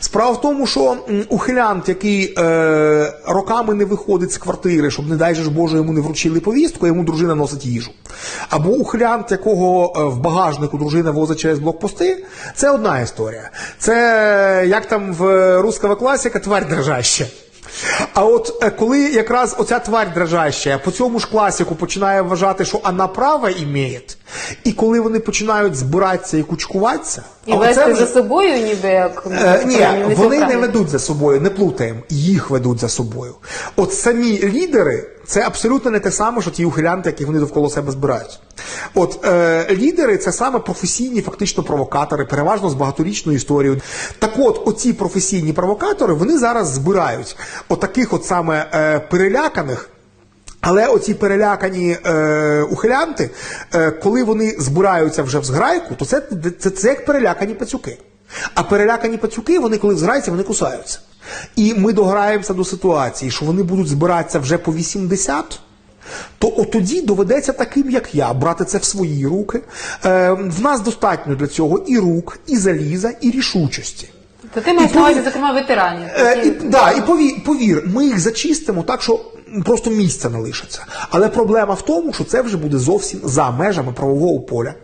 Справа в тому, що ухилянт, який е, роками не виходить з квартири, щоб, не дай же ж Боже, йому не вручили повістку, йому дружина носить їжу. Або ухилянт, якого е, в багажнику дружина возить через блокпости, це одна історія. Це е, як там в руского класіка тварь дрожаща. А от е, коли якраз оця тварь дрожаща по цьому ж класіку починає вважати, що вона право імеє, і коли вони починають збиратися і кучкуватися, І вести за собою, ніби як ну, Е, ні, не вони не ведуть за собою, не плутаємо, їх ведуть за собою. От самі лідери це абсолютно не те саме, що ті ухилянти, які вони довкола себе збирають. От е, лідери це саме професійні, фактично провокатори, переважно з багаторічною історією. Так от, оці професійні провокатори вони зараз збирають отаких от саме е, переляканих. Але оці перелякані е, ухилянти, е, коли вони збираються вже в зграйку, то це, це, це як перелякані пацюки. А перелякані пацюки, вони коли зграються, вони кусаються. І ми дограємося до ситуації, що вони будуть збиратися вже по 80, то от тоді доведеться таким, як я, брати це в свої руки. Е, в нас достатньо для цього і рук, і заліза, і рішучості. То ти маєш на увазі, зокрема, ветеранів. Е, і, да, і повір, повір, ми їх зачистимо так, що просто місця не лишиться. Але проблема в тому, що це вже буде зовсім за межами правового поля.